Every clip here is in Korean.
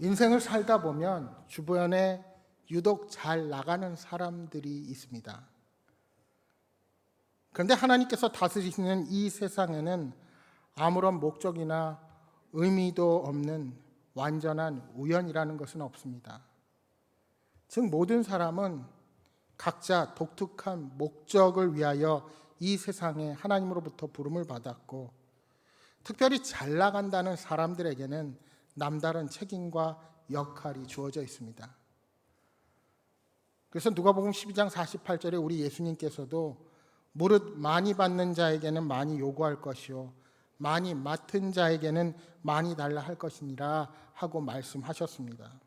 인생을 살다 보면 주변에 유독 잘 나가는 사람들이 있습니다. 그런데 하나님께서 다스리시는 이 세상에는 아무런 목적이나 의미도 없는 완전한 우연이라는 것은 없습니다. 즉 모든 사람은 각자 독특한 목적을 위하여 이 세상에 하나님으로부터 부름을 받았고 특별히 잘 나간다는 사람들에게는 남다른 책임과 역할이 주어져 있습니다. 그래서 누가복음 12장 48절에 우리 예수님께서도 무릇 많이 받는 자에게는 많이 요구할 것이요 많이 맡은 자에게는 많이 달라 할 것이니라 하고 말씀하셨습니다.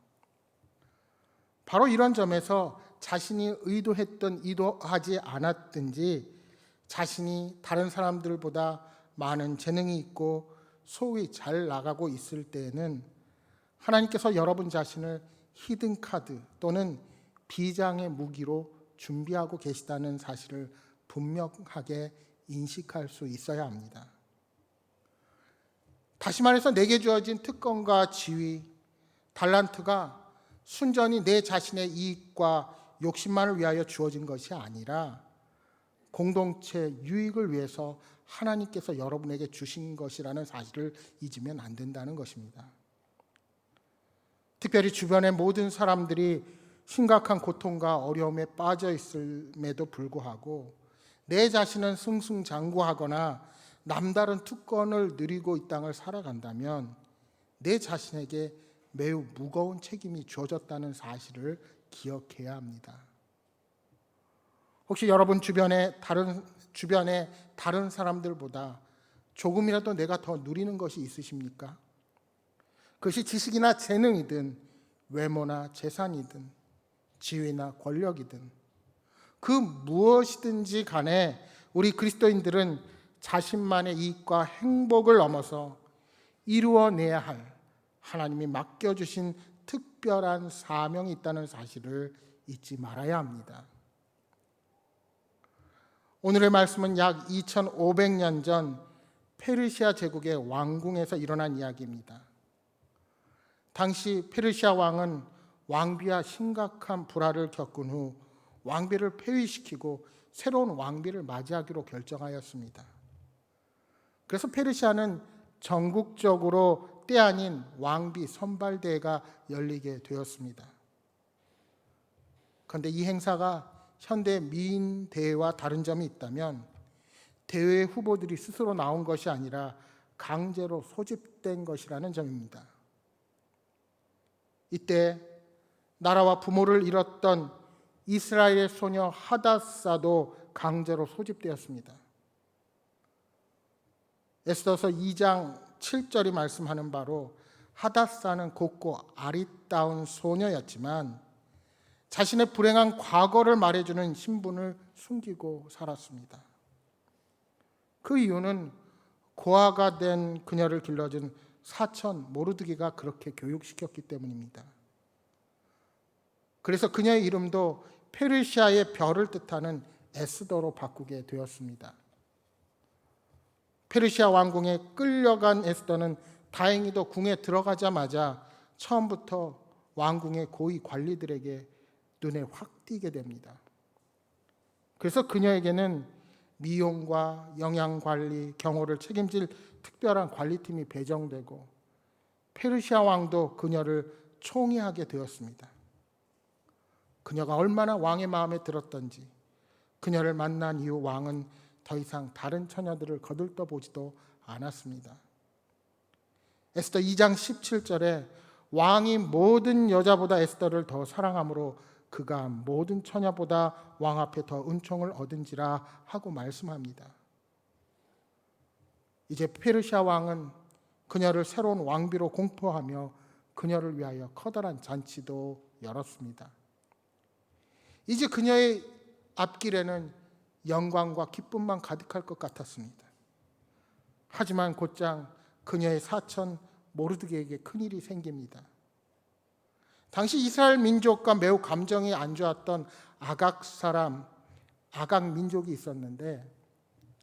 바로 이런 점에서 자신이 의도했던 의도하지 않았든지 자신이 다른 사람들보다 많은 재능이 있고 소위 잘 나가고 있을 때에는 하나님께서 여러분 자신을 히든 카드 또는 비장의 무기로 준비하고 계시다는 사실을 분명하게 인식할 수 있어야 합니다. 다시 말해서 내게 주어진 특권과 지위, 달란트가 순전히 내 자신의 이익과 욕심만을 위하여 주어진 것이 아니라 공동체 유익을 위해서 하나님께서 여러분에게 주신 것이라는 사실을 잊으면 안 된다는 것입니다. 특별히 주변의 모든 사람들이 심각한 고통과 어려움에 빠져 있음에도 불구하고 내 자신은 승승장구하거나 남다른 특권을 누리고 이 땅을 살아간다면 내 자신에게 매우 무거운 책임이 주어졌다는 사실을 기억해야 합니다. 혹시 여러분 주변에 다른 주변에 다른 사람들보다 조금이라도 내가 더 누리는 것이 있으십니까? 그것이 지식이나 재능이든 외모나 재산이든 지위나 권력이든 그 무엇이든지 간에 우리 그리스도인들은 자신만의 이익과 행복을 넘어서 이루어내야 할 하나님이 맡겨주신 특별한 사명이 있다는 사실을 잊지 말아야 합니다. 오늘의 말씀은 약 2500년 전 페르시아 제국의 왕궁에서 일어난 이야기입니다. 당시 페르시아 왕은 왕비와 심각한 불화를 겪은 후 왕비를 폐위시키고 새로운 왕비를 맞이하기로 결정하였습니다. 그래서 페르시아는 전국적으로 때 아닌 왕비 선발대회가 열리게 되었습니다. 그런데 이 행사가 현대 미인 대회와 다른 점이 있다면 대회 후보들이 스스로 나온 것이 아니라 강제로 소집된 것이라는 점입니다. 이때 나라와 부모를 잃었던 이스라엘의 소녀 하다사도 강제로 소집되었습니다. 에스더서 2장 7절이 말씀하는 바로 하다사는 곱고 아리따운 소녀였지만 자신의 불행한 과거를 말해주는 신분을 숨기고 살았습니다. 그 이유는 고아가 된 그녀를 길러준 사천 모르드기가 그렇게 교육시켰기 때문입니다. 그래서 그녀의 이름도 페르시아의 별을 뜻하는 에스더로 바꾸게 되었습니다. 페르시아 왕궁에 끌려간 에스더는 다행히도 궁에 들어가자마자 처음부터 왕궁의 고위 관리들에게 눈에 확 띄게 됩니다. 그래서 그녀에게는 미용과 영양 관리, 경호를 책임질 특별한 관리팀이 배정되고 페르시아 왕도 그녀를 총애하게 되었습니다. 그녀가 얼마나 왕의 마음에 들었던지 그녀를 만난 이후 왕은 더 이상 다른 처녀들을 거들떠 보지도 않았습니다. 에스더 2장 17절에 왕이 모든 여자보다 에스더를 더 사랑함으로 그가 모든 처녀보다 왕 앞에 더 은총을 얻은지라 하고 말씀합니다. 이제 페르시아 왕은 그녀를 새로운 왕비로 공포하며 그녀를 위하여 커다란 잔치도 열었습니다. 이제 그녀의 앞길에는 영광과 기쁨만 가득할 것 같았습니다. 하지만 곧장 그녀의 사천 모르드게에게 큰일이 생깁니다. 당시 이스라엘 민족과 매우 감정이 안 좋았던 아각 사람, 아각 민족이 있었는데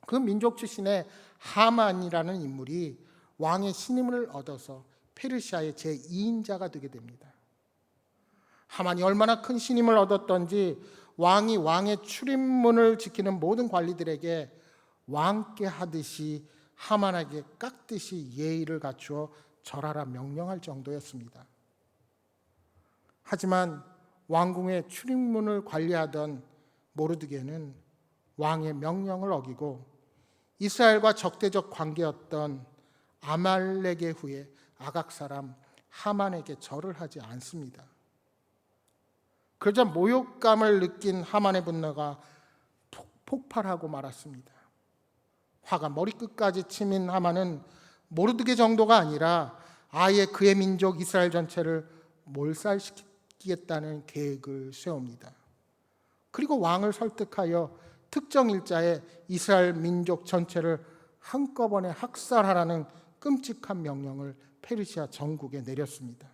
그 민족 출신의 하만이라는 인물이 왕의 신임을 얻어서 페르시아의 제2인자가 되게 됩니다. 하만이 얼마나 큰 신임을 얻었던지 왕이 왕의 출입문을 지키는 모든 관리들에게 왕께 하듯이 하만에게 깍듯이 예의를 갖추어 절하라 명령할 정도였습니다. 하지만 왕궁의 출입문을 관리하던 모르드게는 왕의 명령을 어기고 이스라엘과 적대적 관계였던 아말렉의 후에 아각 사람 하만에게 절을 하지 않습니다. 그러자 모욕감을 느낀 하만의 분노가 폭발하고 말았습니다. 화가 머리끝까지 치민 하만은 모르드게 정도가 아니라 아예 그의 민족 이스라엘 전체를 몰살시키 겠다는 계획을 세웁니다. 그리고 왕을 설득하여 특정 일자에 이스라엘 민족 전체를 한꺼번에 학살하라는 끔찍한 명령을 페르시아 전국에 내렸습니다.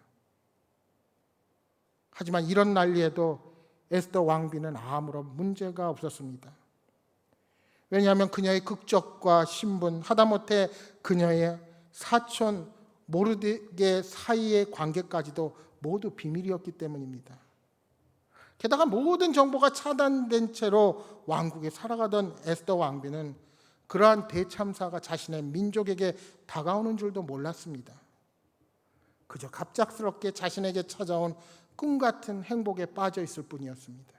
하지만 이런 난리에도 에스더 왕비는 아무런 문제가 없었습니다. 왜냐하면 그녀의 국적과 신분, 하다못해 그녀의 사촌 모르드게 사이의 관계까지도 모두 비밀이었기 때문입니다. 게다가 모든 정보가 차단된 채로 왕국에 살아가던 에스더 왕비는 그러한 대참사가 자신의 민족에게 다가오는 줄도 몰랐습니다. 그저 갑작스럽게 자신에게 찾아온 꿈 같은 행복에 빠져 있을 뿐이었습니다.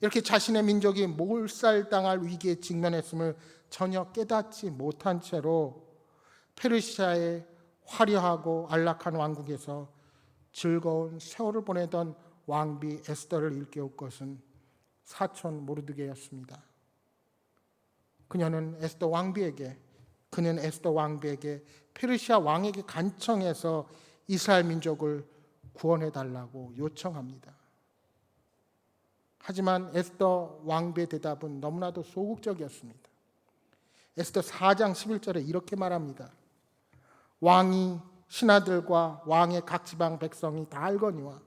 이렇게 자신의 민족이 몰살당할 위기에 직면했음을 전혀 깨닫지 못한 채로 페르시아의 화려하고 안락한 왕국에서 즐거운 세월을 보내던 왕비 에스더를 일깨울 것은 사촌 모르드게였습니다. 그녀는 에스더 왕비에게 그는 에스더 왕비에게 페르시아 왕에게 간청해서 이스라엘 민족을 구원해 달라고 요청합니다. 하지만 에스더 왕비의 대답은 너무나도 소극적이었습니다. 에스더 4장 11절에 이렇게 말합니다. 왕이 신하들과 왕의 각 지방 백성이 다 알거니와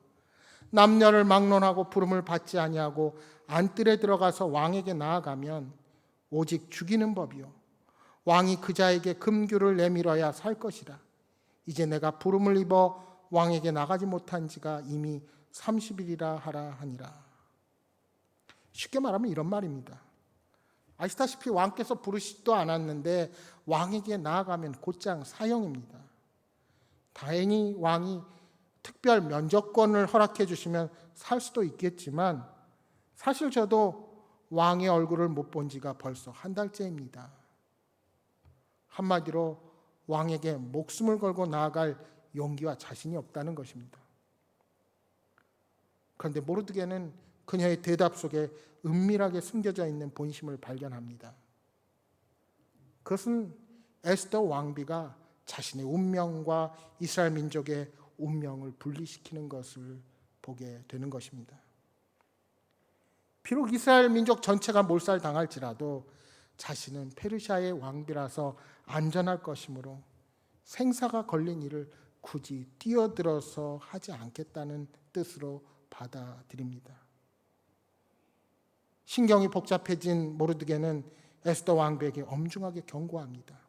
남녀를 막론하고 부름을 받지 아니하고 안뜰에 들어가서 왕에게 나아가면 오직 죽이는 법이요 왕이 그 자에게 금규를 내밀어야 살 것이라 이제 내가 부름을 입어 왕에게 나가지 못한 지가 이미 30일이라 하라 하니라 쉽게 말하면 이런 말입니다. 아시다시피 왕께서 부르시지도 않았는데 왕에게 나아가면 곧장 사형입니다. 다행히 왕이 특별 면접권을 허락해 주시면 살 수도 있겠지만 사실 저도 왕의 얼굴을 못 본 지가 벌써 한 달째입니다. 한마디로 왕에게 목숨을 걸고 나아갈 용기와 자신이 없다는 것입니다. 그런데 모르드게는 그녀의 대답 속에 은밀하게 숨겨져 있는 본심을 발견합니다. 그것은 에스더 왕비가 자신의 운명과 이스라엘 민족의 운명을 분리시키는 것을 보게 되는 것입니다. 비록 이스라엘 민족 전체가 몰살당할지라도 자신은 페르시아의 왕비라서 안전할 것이므로 생사가 걸린 일을 굳이 뛰어들어서 하지 않겠다는 뜻으로 받아들입니다. 신경이 복잡해진 모르드게는 에스더 왕비에게 엄중하게 경고합니다.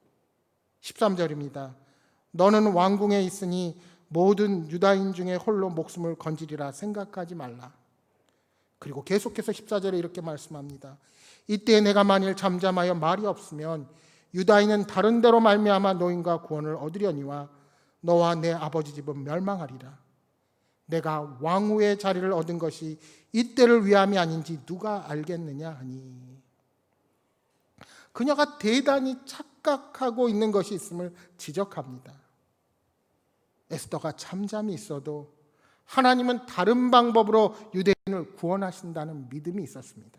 13절입니다. 너는 왕궁에 있으니 모든 유다인 중에 홀로 목숨을 건지리라 생각하지 말라. 그리고 계속해서 14절에 이렇게 말씀합니다. 이때 내가 만일 잠잠하여 말이 없으면 유다인은 다른 데로 말미암아 노인과 구원을 얻으려니와 너와 내 아버지 집은 멸망하리라. 내가 왕후의 자리를 얻은 것이 이때를 위함이 아닌지 누가 알겠느냐 하니 그녀가 대단히 착각하고 있는 것이 있음을 지적합니다. 에스더가 잠잠히 있어도 하나님은 다른 방법으로 유대인을 구원하신다는 믿음이 있었습니다.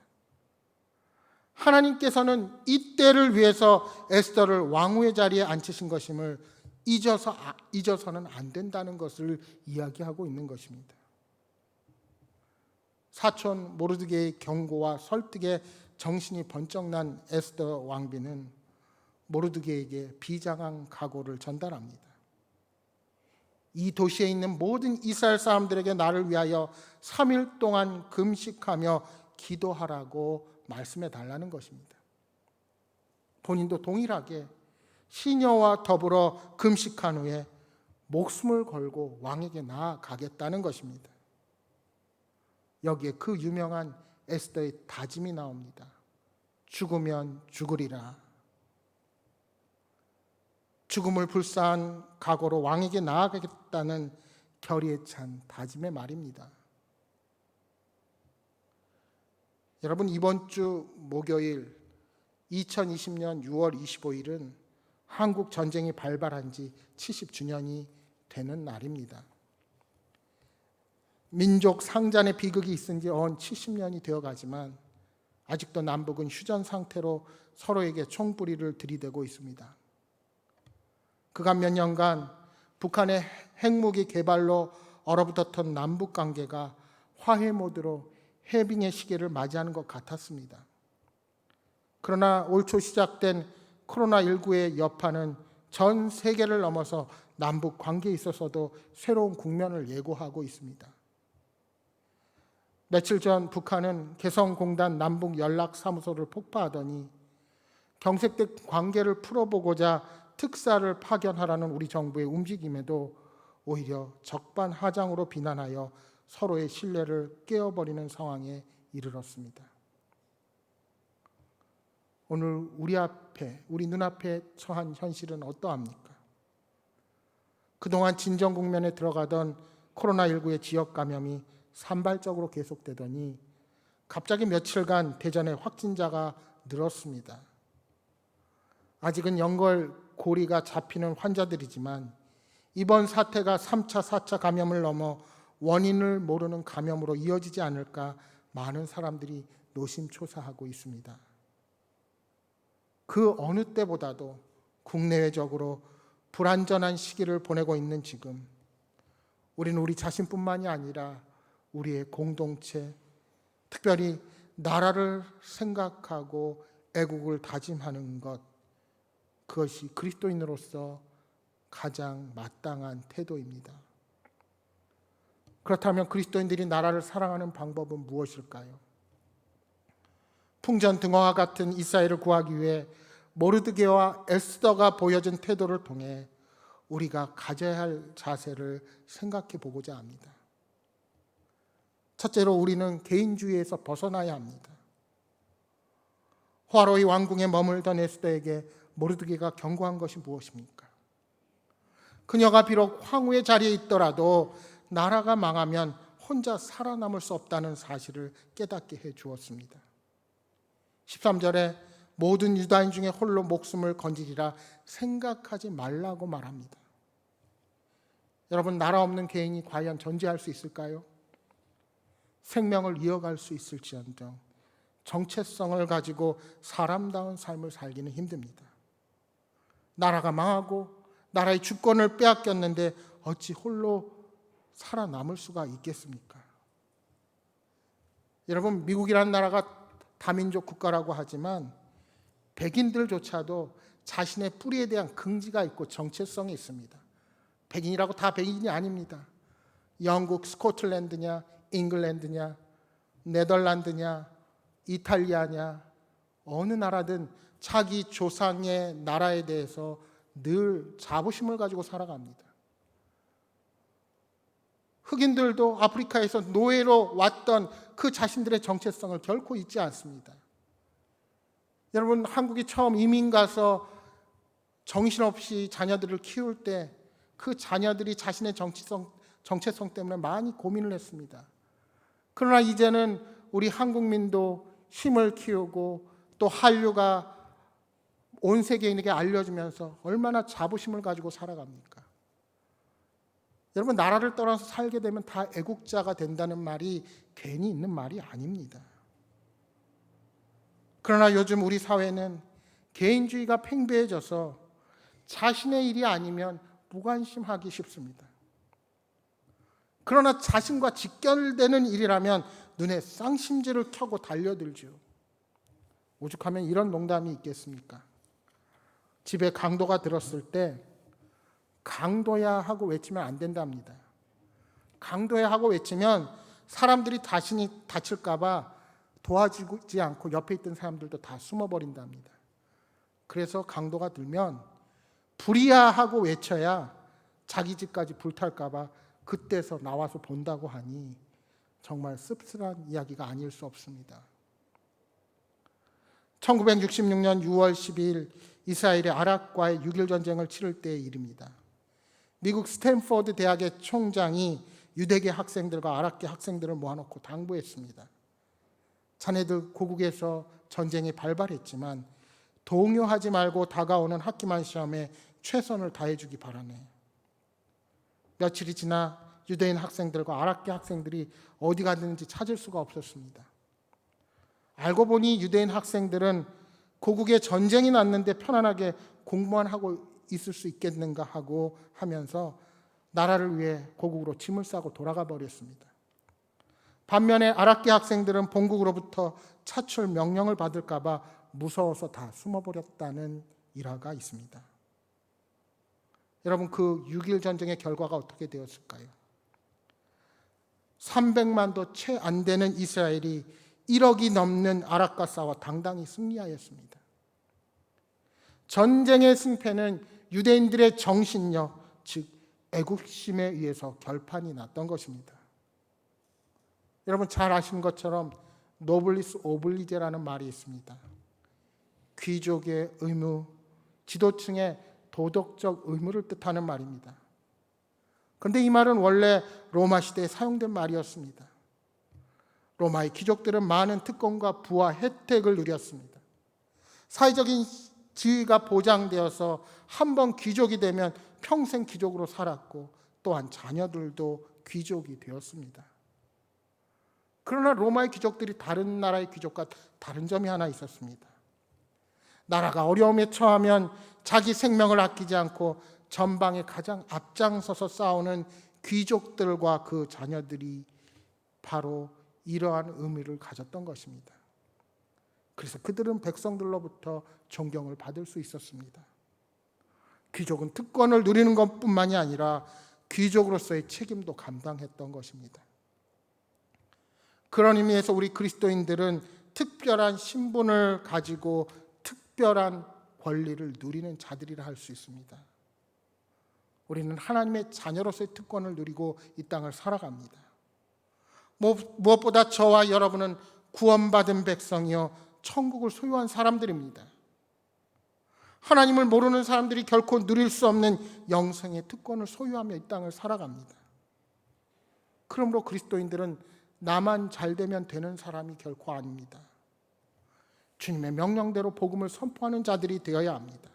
하나님께서는 이 때를 위해서 에스더를 왕후의 자리에 앉히신 것임을 잊어서 아, 잊어서는 안 된다는 것을 이야기하고 있는 것입니다. 사촌 모르드게의 경고와 설득에 정신이 번쩍 난 에스더 왕비는 모르드게에게 비장한 각오를 전달합니다. 이 도시에 있는 모든 이스라엘 사람들에게 나를 위하여 3일 동안 금식하며 기도하라고 말씀해 달라는 것입니다. 본인도 동일하게 시녀와 더불어 금식한 후에 목숨을 걸고 왕에게 나아가겠다는 것입니다. 여기에 그 유명한 에스더의 다짐이 나옵니다. 죽으면 죽으리라. 죽음을 불사한 각오로 왕에게 나아가겠다는 결의에 찬 다짐의 말입니다. 여러분 이번 주 목요일 2020년 6월 25일은 한국 전쟁이 발발한 지 70주년이 되는 날입니다. 민족 상잔의 비극이 있은 지 언 70년이 되어 가지만 아직도 남북은 휴전 상태로 서로에게 총부리를 들이대고 있습니다. 그간 몇 년간 북한의 핵무기 개발로 얼어붙었던 남북 관계가 화해 모드로 해빙의 시기를 맞이하는 것 같았습니다. 그러나 올 초 시작된 코로나19의 여파는 전 세계를 넘어서 남북 관계에 있어서도 새로운 국면을 예고하고 있습니다. 며칠 전 북한은 개성공단 남북 연락사무소를 폭파하더니 경색된 관계를 풀어보고자 특사를 파견하라는 우리 정부의 움직임에도 오히려 적반하장으로 비난하여 서로의 신뢰를 깨어버리는 상황에 이르렀습니다. 오늘 우리 앞에, 우리 눈앞에 처한 현실은 어떠합니까? 그동안 진정 국면에 들어가던 코로나19의 지역 감염이 산발적으로 계속되더니 갑자기 며칠간 대전에 확진자가 늘었습니다. 아직은 연골 고리가 잡히는 환자들이지만 이번 사태가 3차, 4차 감염을 넘어 원인을 모르는 감염으로 이어지지 않을까 많은 사람들이 노심초사하고 있습니다. 그 어느 때보다도 국내외적으로 불안전한 시기를 보내고 있는 지금 우리는 우리 자신뿐만이 아니라 우리의 공동체, 특별히 나라를 생각하고 애국을 다짐하는 것 그것이 그리스도인으로서 가장 마땅한 태도입니다. 그렇다면 그리스도인들이 나라를 사랑하는 방법은 무엇일까요? 풍전등화와 같은 이스라엘을 구하기 위해 모르드게와 에스더가 보여준 태도를 통해 우리가 가져야 할 자세를 생각해 보고자 합니다. 첫째로 우리는 개인주의에서 벗어나야 합니다. 화로의 왕궁에 머물던 에스더에게 모르드게가 경고한 것이 무엇입니까? 그녀가 비록 황후의 자리에 있더라도 나라가 망하면 혼자 살아남을 수 없다는 사실을 깨닫게 해 주었습니다. 13절에 모든 유다인 중에 홀로 목숨을 건지리라 생각하지 말라고 말합니다. 여러분 나라 없는 개인이 과연 존재할 수 있을까요? 생명을 이어갈 수 있을지언정 정체성을 가지고 사람다운 삶을 살기는 힘듭니다. 나라가 망하고 나라의 주권을 빼앗겼는데 어찌 홀로 살아남을 수가 있겠습니까? 여러분 미국이라는 나라가 다민족 국가라고 하지만 백인들조차도 자신의 뿌리에 대한 긍지가 있고 정체성이 있습니다. 백인이라고 다 백인이 아닙니다. 영국, 스코틀랜드냐, 잉글랜드냐, 네덜란드냐, 이탈리아냐, 어느 나라든 자기 조상의 나라에 대해서 늘 자부심을 가지고 살아갑니다. 흑인들도 아프리카에서 노예로 왔던 그 자신들의 정체성을 결코 잊지 않습니다. 여러분, 한국이 처음 이민 가서 정신없이 자녀들을 키울 때 그 자녀들이 자신의 정체성, 정체성 때문에 많이 고민을 했습니다. 그러나 이제는 우리 한국민도 힘을 키우고 또 한류가 온 세계인에게 알려지면서 얼마나 자부심을 가지고 살아갑니까? 여러분 나라를 떠나서 살게 되면 다 애국자가 된다는 말이 괜히 있는 말이 아닙니다. 그러나 요즘 우리 사회는 개인주의가 팽배해져서 자신의 일이 아니면 무관심하기 쉽습니다. 그러나 자신과 직결되는 일이라면 눈에 쌍심지를 켜고 달려들죠. 오죽하면 이런 농담이 있겠습니까? 집에 강도가 들었을 때 강도야 하고 외치면 안 된답니다. 강도야 하고 외치면 사람들이 자신이 다칠까봐 도와주지 않고 옆에 있던 사람들도 다 숨어버린답니다. 그래서 강도가 들면 불이야 하고 외쳐야 자기 집까지 불탈까봐 그때서 나와서 본다고 하니 정말 씁쓸한 이야기가 아닐 수 없습니다. 1966년 6월 12일 이스라엘이 아랍과의 6.1 전쟁을 치를 때의 일입니다. 미국 스탠포드 대학의 총장이 유대계 학생들과 아랍계 학생들을 모아놓고 당부했습니다. 자네들 고국에서 전쟁이 발발했지만 동요하지 말고 다가오는 학기만 시험에 최선을 다해주기 바라네. 며칠이 지나 유대인 학생들과 아랍계 학생들이 어디 갔는지 찾을 수가 없었습니다. 알고 보니 유대인 학생들은 고국에 전쟁이 났는데 편안하게 공부만 하고 있을 수 있겠는가 하고 하면서 나라를 위해 고국으로 짐을 싸고 돌아가 버렸습니다. 반면에 아랍계 학생들은 본국으로부터 차출 명령을 받을까봐 무서워서 다 숨어버렸다는 일화가 있습니다. 여러분 그6.1 전쟁의 결과가 어떻게 되었을까요? 300만도 채 안 되는 이스라엘이 1억이 넘는 아랍과 싸워 당당히 승리하였습니다. 전쟁의 승패는 유대인들의 정신력, 즉 애국심에 의해서 결판이 났던 것입니다. 여러분 잘 아시는 것처럼 노블리스 오블리제라는 말이 있습니다. 귀족의 의무, 지도층의 도덕적 의무를 뜻하는 말입니다. 그런데 이 말은 원래 로마 시대에 사용된 말이었습니다. 로마의 귀족들은 많은 특권과 부와 혜택을 누렸습니다. 사회적인 지위가 보장되어서 한 번 귀족이 되면 평생 귀족으로 살았고 또한 자녀들도 귀족이 되었습니다. 그러나 로마의 귀족들이 다른 나라의 귀족과 다른 점이 하나 있었습니다. 나라가 어려움에 처하면 자기 생명을 아끼지 않고 전방에 가장 앞장서서 싸우는 귀족들과 그 자녀들이 바로 이러한 의미를 가졌던 것입니다. 그래서 그들은 백성들로부터 존경을 받을 수 있었습니다. 귀족은 특권을 누리는 것뿐만이 아니라 귀족으로서의 책임도 감당했던 것입니다. 그런 의미에서 우리 그리스도인들은 특별한 신분을 가지고 특별한 권리를 누리는 자들이라 할 수 있습니다. 우리는 하나님의 자녀로서의 특권을 누리고 이 땅을 살아갑니다. 무엇보다 저와 여러분은 구원받은 백성이요 천국을 소유한 사람들입니다. 하나님을 모르는 사람들이 결코 누릴 수 없는 영생의 특권을 소유하며 이 땅을 살아갑니다. 그러므로 그리스도인들은 나만 잘 되면 되는 사람이 결코 아닙니다. 주님의 명령대로 복음을 선포하는 자들이 되어야 합니다.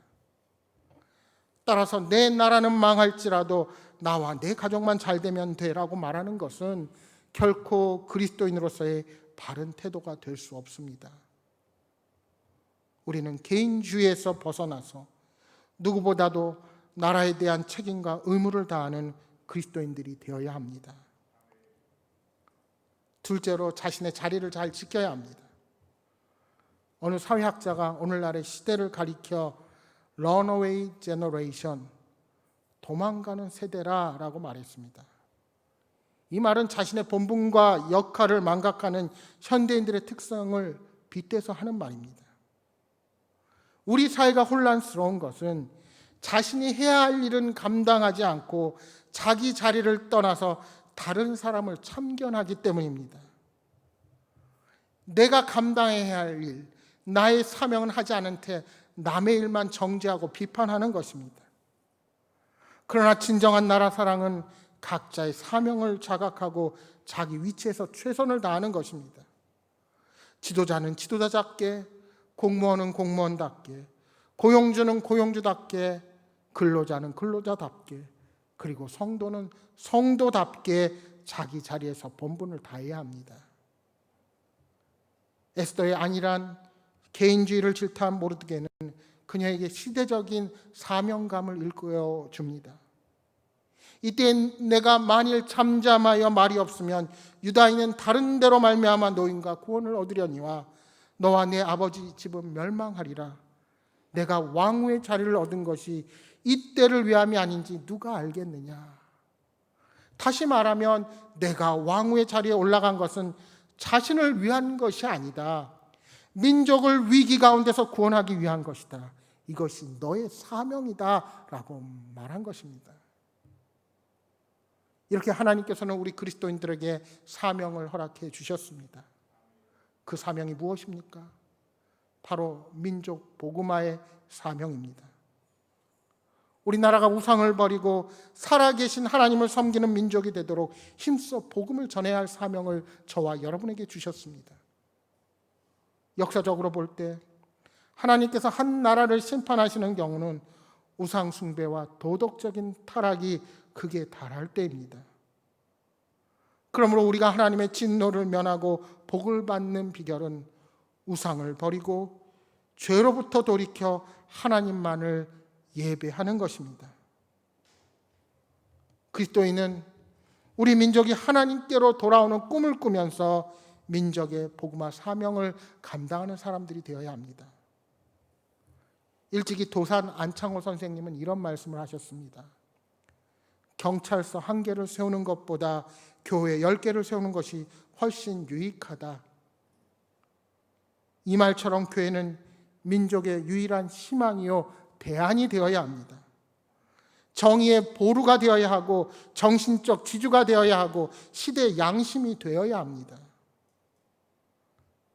따라서 내 나라는 망할지라도 나와 내 가족만 잘 되면 돼라고 말하는 것은 결코 그리스도인으로서의 바른 태도가 될 수 없습니다. 우리는 개인주의에서 벗어나서 누구보다도 나라에 대한 책임과 의무를 다하는 그리스도인들이 되어야 합니다. 둘째로 자신의 자리를 잘 지켜야 합니다. 어느 사회학자가 오늘날의 시대를 가리켜 runaway generation, 도망가는 세대라라고 말했습니다. 이 말은 자신의 본분과 역할을 망각하는 현대인들의 특성을 빗대서 하는 말입니다. 우리 사회가 혼란스러운 것은 자신이 해야 할 일은 감당하지 않고 자기 자리를 떠나서 다른 사람을 참견하기 때문입니다. 내가 감당해야 할 일, 나의 사명은 하지 않은 채 남의 일만 정죄하고 비판하는 것입니다. 그러나 진정한 나라 사랑은 각자의 사명을 자각하고 자기 위치에서 최선을 다하는 것입니다. 지도자는 지도자답게, 공무원은 공무원답게, 고용주는 고용주답게, 근로자는 근로자답게, 그리고 성도는 성도답게 자기 자리에서 본분을 다해야 합니다. 에스더의 안일한 개인주의를 질타한 모르드게는 그녀에게 시대적인 사명감을 일깨워 줍니다. 이때 내가 만일 잠잠하여 말이 없으면 유다인은 다른 데로 말미암아 노인과 구원을 얻으려니와 너와 내 아버지 집은 멸망하리라. 내가 왕후의 자리를 얻은 것이 이때를 위함이 아닌지 누가 알겠느냐? 다시 말하면 내가 왕후의 자리에 올라간 것은 자신을 위한 것이 아니다. 민족을 위기 가운데서 구원하기 위한 것이다. 이것이 너의 사명이다. 라고 말한 것입니다. 이렇게 하나님께서는 우리 그리스도인들에게 사명을 허락해 주셨습니다. 그 사명이 무엇입니까? 바로 민족 복음화의 사명입니다. 우리나라가 우상을 버리고 살아계신 하나님을 섬기는 민족이 되도록 힘써 복음을 전해야 할 사명을 저와 여러분에게 주셨습니다. 역사적으로 볼 때 하나님께서 한 나라를 심판하시는 경우는 우상 숭배와 도덕적인 타락이 극에 달할 때입니다. 그러므로 우리가 하나님의 진노를 면하고 복을 받는 비결은 우상을 버리고 죄로부터 돌이켜 하나님만을 예배하는 것입니다. 그리스도인은 우리 민족이 하나님께로 돌아오는 꿈을 꾸면서 민족의 복음화 사명을 감당하는 사람들이 되어야 합니다. 일찍이 도산 안창호 선생님은 이런 말씀을 하셨습니다. 경찰서 한 개를 세우는 것보다 교회 열 개를 세우는 것이 훨씬 유익하다. 이 말처럼 교회는 민족의 유일한 희망이요 대안이 되어야 합니다. 정의의 보루가 되어야 하고 정신적 지주가 되어야 하고 시대 양심이 되어야 합니다.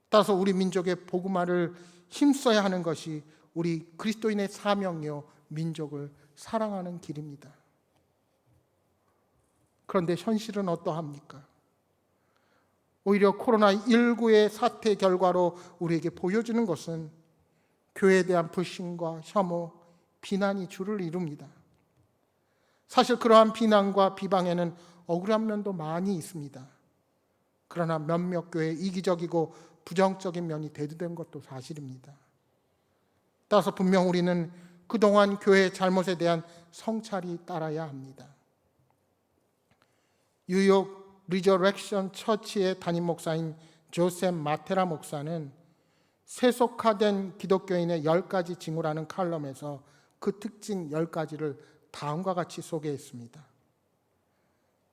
따라서 우리 민족의 복음화를 힘써야 하는 것이 우리 그리스도인의 사명이요 민족을 사랑하는 길입니다. 그런데 현실은 어떠합니까? 오히려 코로나19의 사태 결과로 우리에게 보여주는 것은 교회에 대한 불신과 혐오, 비난이 주를 이룹니다. 사실 그러한 비난과 비방에는 억울한 면도 많이 있습니다. 그러나 몇몇 교회 이기적이고 부정적인 면이 대두된 것도 사실입니다. 따라서 분명 우리는 그동안 교회의 잘못에 대한 성찰이 따라야 합니다. 뉴욕 리저렉션 처치의 담임 목사인 조셉 마테라 목사는 세속화된 기독교인의 열 가지 징후라는 칼럼에서 그 특징 열 가지를 다음과 같이 소개했습니다.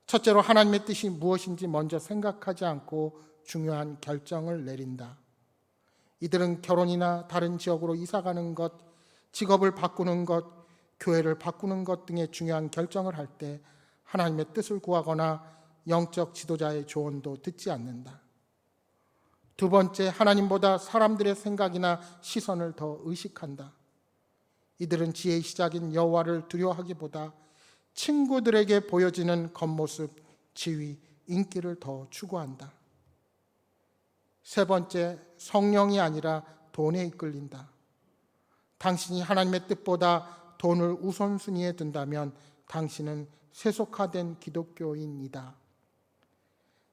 첫째로 하나님의 뜻이 무엇인지 먼저 생각하지 않고 중요한 결정을 내린다. 이들은 결혼이나 다른 지역으로 이사 가는 것, 직업을 바꾸는 것, 교회를 바꾸는 것 등의 중요한 결정을 할 때 하나님의 뜻을 구하거나 영적 지도자의 조언도 듣지 않는다. 두 번째, 하나님보다 사람들의 생각이나 시선을 더 의식한다. 이들은 지혜의 시작인 여호와를 두려워하기보다 친구들에게 보여지는 겉모습, 지위, 인기를 더 추구한다. 세 번째, 성령이 아니라 돈에 이끌린다. 당신이 하나님의 뜻보다 돈을 우선순위에 둔다면 당신은 세속화된 기독교인이다.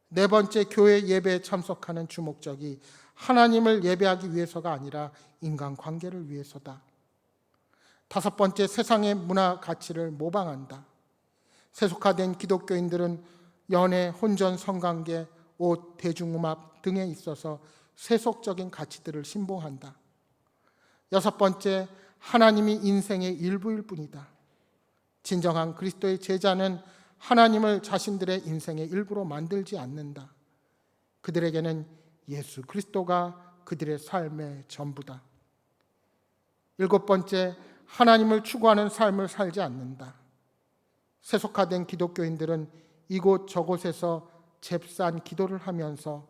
네 번째, 교회 예배에 참석하는 주목적이 하나님을 예배하기 위해서가 아니라 인간 관계를 위해서다. 다섯 번째, 세상의 문화 가치를 모방한다. 세속화된 기독교인들은 연애, 혼전, 성관계, 옷, 대중음악 등에 있어서 세속적인 가치들을 신봉한다. 여섯 번째, 하나님이 인생의 일부일 뿐이다. 진정한 그리스도의 제자는 하나님을 자신들의 인생의 일부로 만들지 않는다. 그들에게는 예수 그리스도가 그들의 삶의 전부다. 일곱 번째, 하나님을 추구하는 삶을 살지 않는다. 세속화된 기독교인들은 이곳 저곳에서 잽싼 기도를 하면서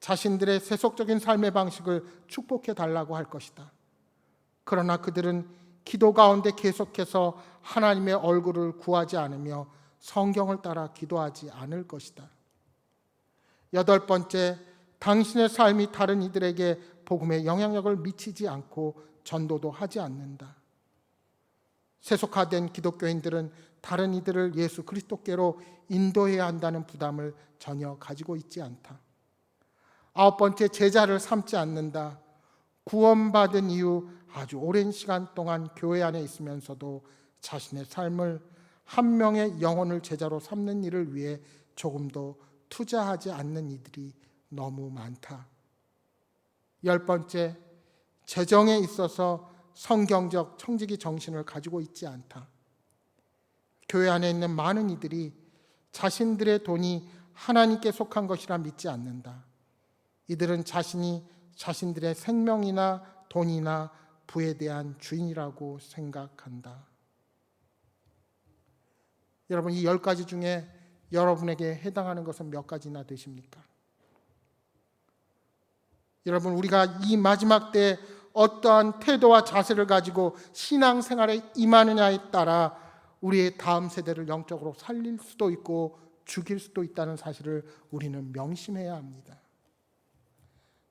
자신들의 세속적인 삶의 방식을 축복해 달라고 할 것이다. 그러나 그들은 기도 가운데 계속해서 하나님의 얼굴을 구하지 않으며 성경을 따라 기도하지 않을 것이다. 여덟 번째, 당신의 삶이 다른 이들에게 복음의 영향력을 미치지 않고 전도도 하지 않는다. 세속화된 기독교인들은 다른 이들을 예수 그리스도께로 인도해야 한다는 부담을 전혀 가지고 있지 않다. 아홉 번째 제자를 삼지 않는다. 구원받은 이후 아주 오랜 시간 동안 교회 안에 있으면서도 자신의 삶을 한 명의 영혼을 제자로 삼는 일을 위해 조금도 투자하지 않는 이들이 너무 많다. 열 번째, 재정에 있어서 성경적 청지기 정신을 가지고 있지 않다. 교회 안에 있는 많은 이들이 자신들의 돈이 하나님께 속한 것이라 믿지 않는다. 이들은 자신이 자신들의 생명이나 돈이나 부에 대한 주인이라고 생각한다. 여러분 이 열 가지 중에 여러분에게 해당하는 것은 몇 가지나 되십니까? 여러분 우리가 이 마지막 때 어떠한 태도와 자세를 가지고 신앙 생활에 임하느냐에 따라 우리의 다음 세대를 영적으로 살릴 수도 있고 죽일 수도 있다는 사실을 우리는 명심해야 합니다.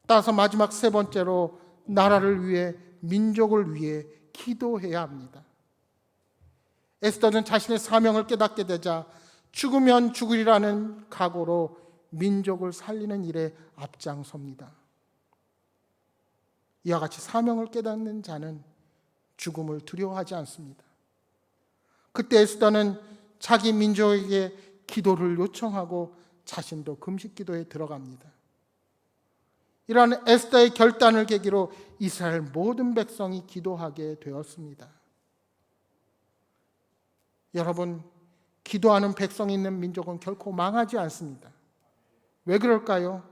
따라서 마지막 세 번째로 나라를 위해 민족을 위해 기도해야 합니다. 에스더는 자신의 사명을 깨닫게 되자 죽으면 죽으리라는 각오로 민족을 살리는 일에 앞장섭니다. 이와 같이 사명을 깨닫는 자는 죽음을 두려워하지 않습니다. 그때 에스더는 자기 민족에게 기도를 요청하고 자신도 금식 기도에 들어갑니다. 이러한 에스더의 결단을 계기로 이스라엘 모든 백성이 기도하게 되었습니다. 여러분, 기도하는 백성이 있는 민족은 결코 망하지 않습니다. 왜 그럴까요?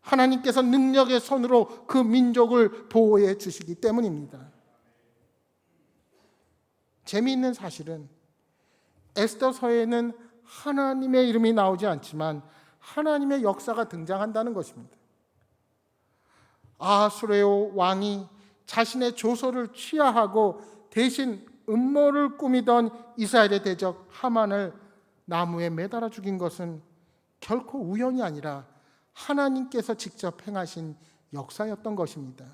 하나님께서 능력의 손으로 그 민족을 보호해 주시기 때문입니다. 재미있는 사실은 에스더서에는 하나님의 이름이 나오지 않지만 하나님의 역사가 등장한다는 것입니다. 아수레오 왕이 자신의 조서를 취하하고 대신 음모를 꾸미던 이스라엘의 대적 하만을 나무에 매달아 죽인 것은 결코 우연이 아니라 하나님께서 직접 행하신 역사였던 것입니다.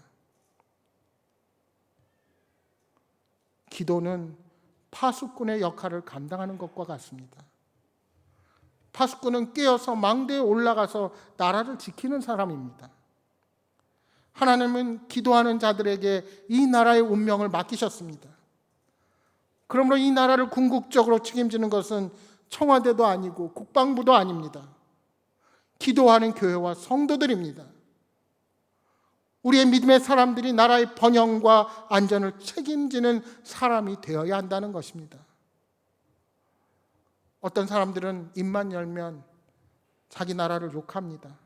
기도는 파수꾼의 역할을 감당하는 것과 같습니다. 파수꾼은 깨어서 망대에 올라가서 나라를 지키는 사람입니다. 하나님은 기도하는 자들에게 이 나라의 운명을 맡기셨습니다. 그러므로 이 나라를 궁극적으로 책임지는 것은 청와대도 아니고 국방부도 아닙니다. 기도하는 교회와 성도들입니다. 우리의 믿음의 사람들이 나라의 번영과 안전을 책임지는 사람이 되어야 한다는 것입니다. 어떤 사람들은 입만 열면 자기 나라를 욕합니다.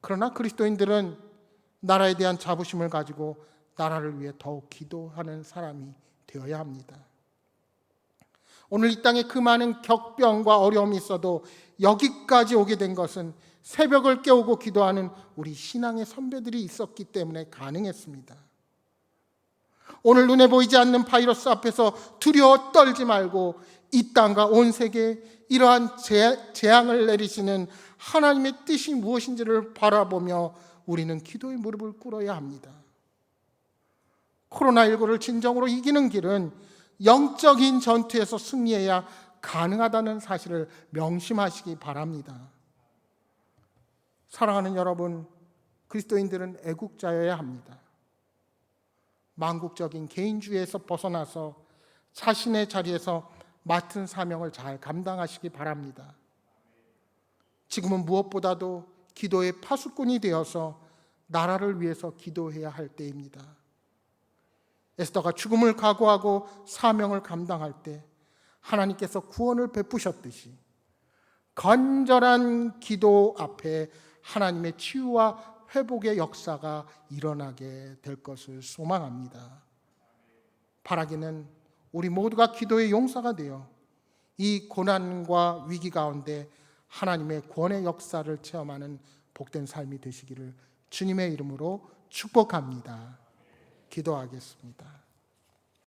그러나 그리스도인들은 나라에 대한 자부심을 가지고 나라를 위해 더욱 기도하는 사람이 되어야 합니다. 오늘 이 땅에 그 많은 격병과 어려움이 있어도 여기까지 오게 된 것은 새벽을 깨우고 기도하는 우리 신앙의 선배들이 있었기 때문에 가능했습니다. 오늘 눈에 보이지 않는 바이러스 앞에서 두려워 떨지 말고 이 땅과 온 세계에 이러한 재앙을 내리시는 하나님의 뜻이 무엇인지를 바라보며 우리는 기도의 무릎을 꿇어야 합니다. 코로나19를 진정으로 이기는 길은 영적인 전투에서 승리해야 가능하다는 사실을 명심하시기 바랍니다. 사랑하는 여러분, 그리스도인들은 애국자여야 합니다. 망국적인 개인주의에서 벗어나서 자신의 자리에서 맡은 사명을 잘 감당하시기 바랍니다. 지금은 무엇보다도 기도의 파수꾼이 되어서 나라를 위해서 기도해야 할 때입니다. 에스더가 죽음을 각오하고 사명을 감당할 때 하나님께서 구원을 베푸셨듯이 건절한 기도 앞에 하나님의 치유와 회복의 역사가 일어나게 될 것을 소망합니다. 바라기는 우리 모두가 기도의 용사가 되어 이 고난과 위기 가운데 하나님의 구원의 역사를 체험하는 복된 삶이 되시기를 주님의 이름으로 축복합니다. 기도하겠습니다.